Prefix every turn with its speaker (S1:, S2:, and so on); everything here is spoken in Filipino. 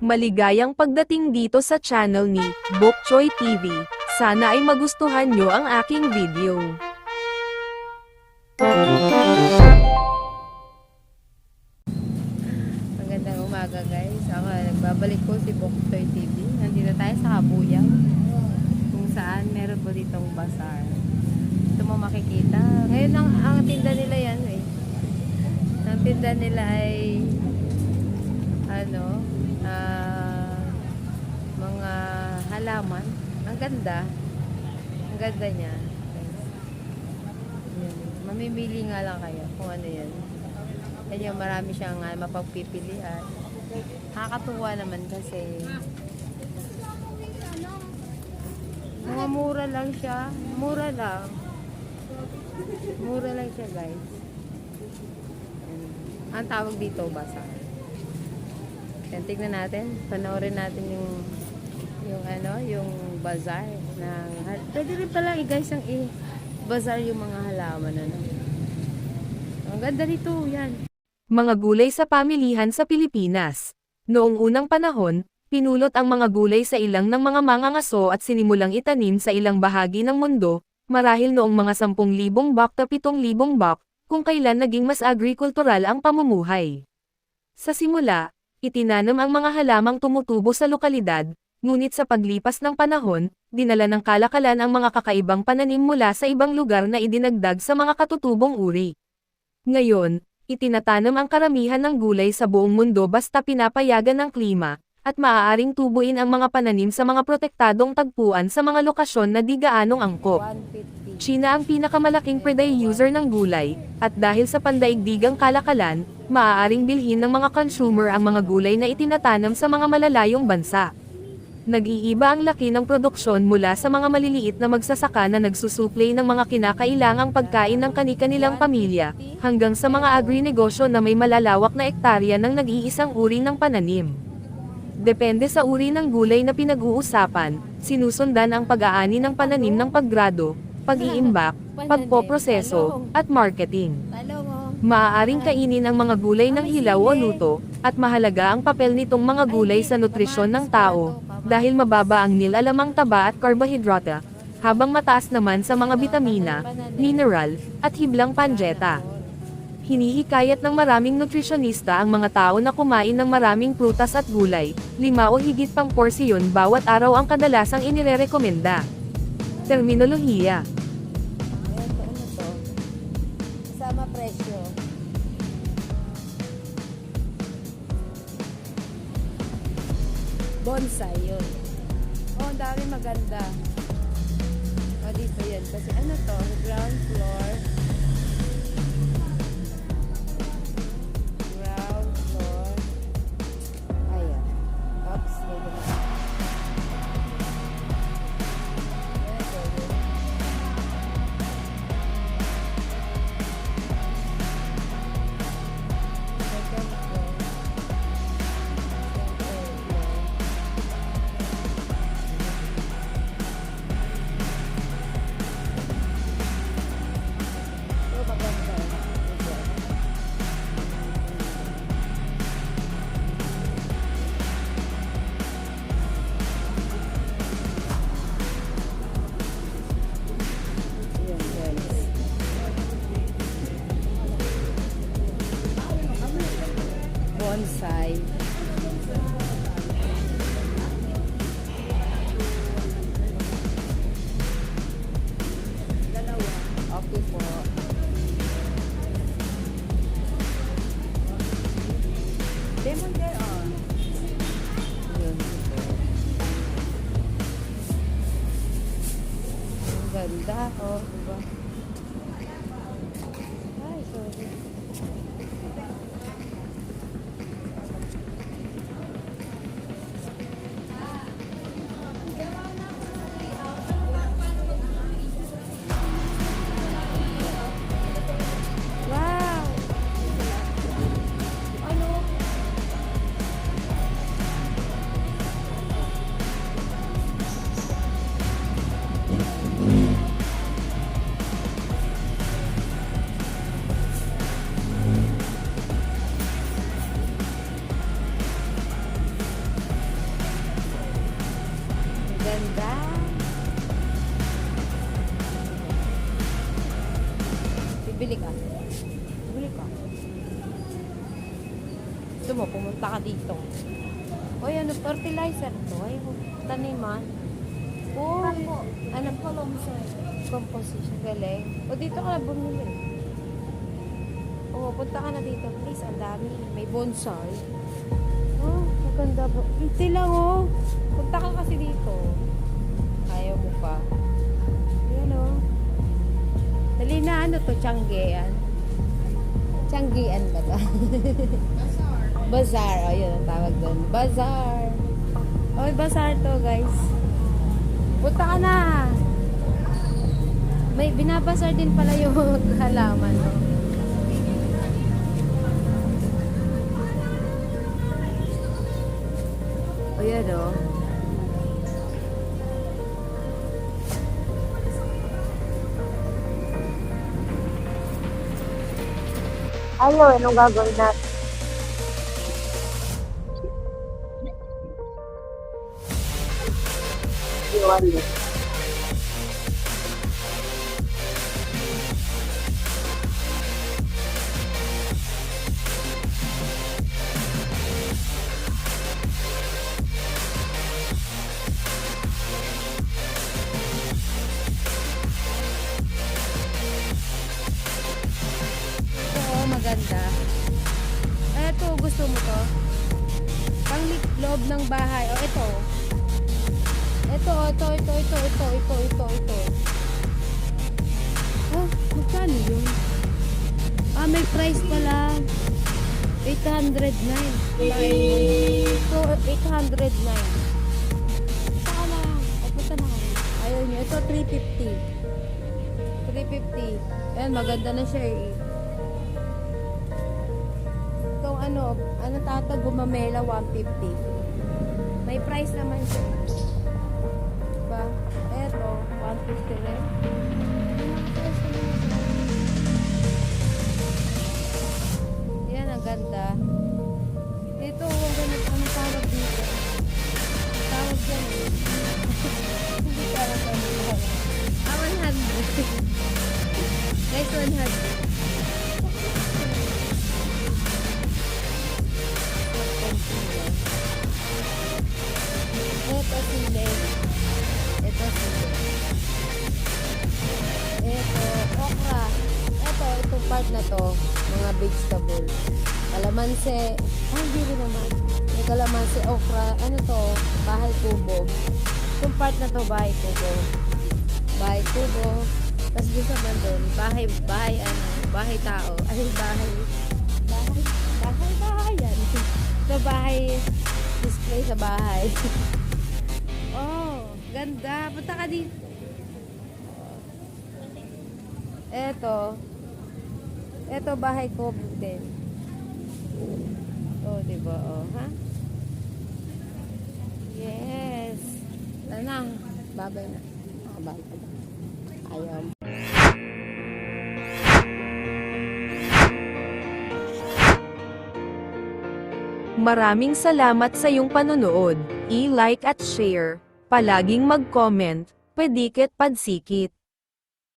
S1: Maligayang pagdating dito sa channel ni Bok Choy TV. Sana ay magustuhan nyo ang aking video.
S2: Magandang umaga guys. Ako nagbabalik po si Boktoy TV. Nandito tayo sa Kabuyang. Kung saan meron po ditong bazaar. Ito mo makikita. Ngayon ang, ang tinda nila yan eh. Ang tinda nila ay ano ah, mga halaman. Ang ganda. Ang ganda niya. Yun. Mamimili nga lang kayo kung ano yan. Yan yung marami siyang uh, mapagpipilian. Nakakatuwa naman kasi mga mura lang siya. Mura lang. Mura lang siya guys. Yan. Ang tawag dito, basa. Yan, tignan natin. Panoorin natin yung yung ano, yung bazaar ng pwede rin pala eh, guys ang i-bazaar yung mga halaman ano. Ang ganda nito, yan.
S1: Mga gulay sa pamilihan sa Pilipinas. Noong unang panahon, pinulot ang mga gulay sa ilang ng mga mangangaso at sinimulang itanim sa ilang bahagi ng mundo, marahil noong mga 10,000 bak na 7,000 bak, kung kailan naging mas agrikultural ang pamumuhay. Sa simula, itinanam ang mga halamang tumutubo sa lokalidad, ngunit sa paglipas ng panahon, dinala ng kalakalan ang mga kakaibang pananim mula sa ibang lugar na idinagdag sa mga katutubong uri. Ngayon, itinatanam ang karamihan ng gulay sa buong mundo basta pinapayagan ng klima, at maaaring tubuin ang mga pananim sa mga protektadong tagpuan sa mga lokasyon na di gaanong angkop.
S2: 150.
S1: China ang pinakamalaking producer ng gulay, at dahil sa pandaigdigang kalakalan, maaaring bilhin ng mga consumer ang mga gulay na itinatanam sa mga malalayong bansa. Nag-iiba ang laki ng produksyon mula sa mga maliliit na magsasaka na nagsusuplay ng mga kinakailangang pagkain ng kani-kanilang pamilya, hanggang sa mga agri-negosyo na may malalawak na ektarya ng nag-iisang uri ng pananim. Depende sa uri ng gulay na pinag-uusapan, sinusundan ang pag-aani ng pananim ng paggrado, pag-iimbak, pagpoproseso, at marketing. Maaaring kainin ang mga gulay ng hilaw o luto, at mahalaga ang papel nitong mga gulay sa nutrisyon ng tao, dahil mababa ang nilalamang taba at karbohidrata, habang mataas naman sa mga bitamina, mineral, at hiblang panjeta. Hinihikayat ng maraming nutrisyonista ang mga tao na kumain ng maraming prutas at gulay, lima o higit pang porsiyon bawat araw ang kadalasang inirerekomenda. Terminolohiya
S2: Ito, presyo. Bonsai yun. Oh, ang dami maganda. Oh, dito yan. Kasi ano to? Ground floor. for gusto mo, pumunta ka dito. Uy, ano, fertilizer to? Ay, taniman. Uy, ano po? Composition, galing. O, dito ka na bumili. Oo, punta ka na dito, please. Ang dami. May bonsai. Oh, maganda ba? Hindi lang, oh. Punta ka kasi dito. Ayaw mo pa. Yan, oh. Dali na, ano to? Tianggean. Tianggean ba to? Bazaar. Oh, yun ang tawag doon. Bazaar. Oh, bazaar to, guys. Punta ka na. May binabasar din pala yung halaman, no? O yan, o.
S3: Ano, anong gagawin natin?
S2: Ito, oh, maganda. Eto, gusto mo to? Pang loob ng bahay. O, ito. Ito, ito, ito, ito, ito, ito, ito, ito. Oh, magkano yun? Ah, may price pala. 809. Kumain mo. Ito, 809. Punta ka lang. O, punta na kami. Ayaw niyo. Ito, 350. 350. Ayan, maganda na siya eh. Itong ano, ano tatag, gumamela, 150. May price naman siya. 150 rin. Yan, ang ganda. Dito, ang ganito, ano tawag dito? Tawag dyan eh. Hindi ano tawag. Ah, 100. Guys, 100. Na to, mga vegetable. Kalamansi. Ay, hindi rin naman. May kalamansi, okra. Ano to? Bahay kubo. Itong part na to, bahay kubo. Bahay kubo. Tapos doon sa bandon, bahay, bahay, ano, bahay tao. Ay, bahay, bahay, bahay, bahay yan. Ito, bahay, display sa bahay. oh, ganda. Punta ka dito. Eto. Eto, bahay ko din. Oh, di ba? Oh, ha? Yes. Tara na. Babay na. Ah, babay. Ayaw.
S1: Maraming salamat sa iyong panonood. I-like at share. Palaging mag-comment. Pedikit padsikit.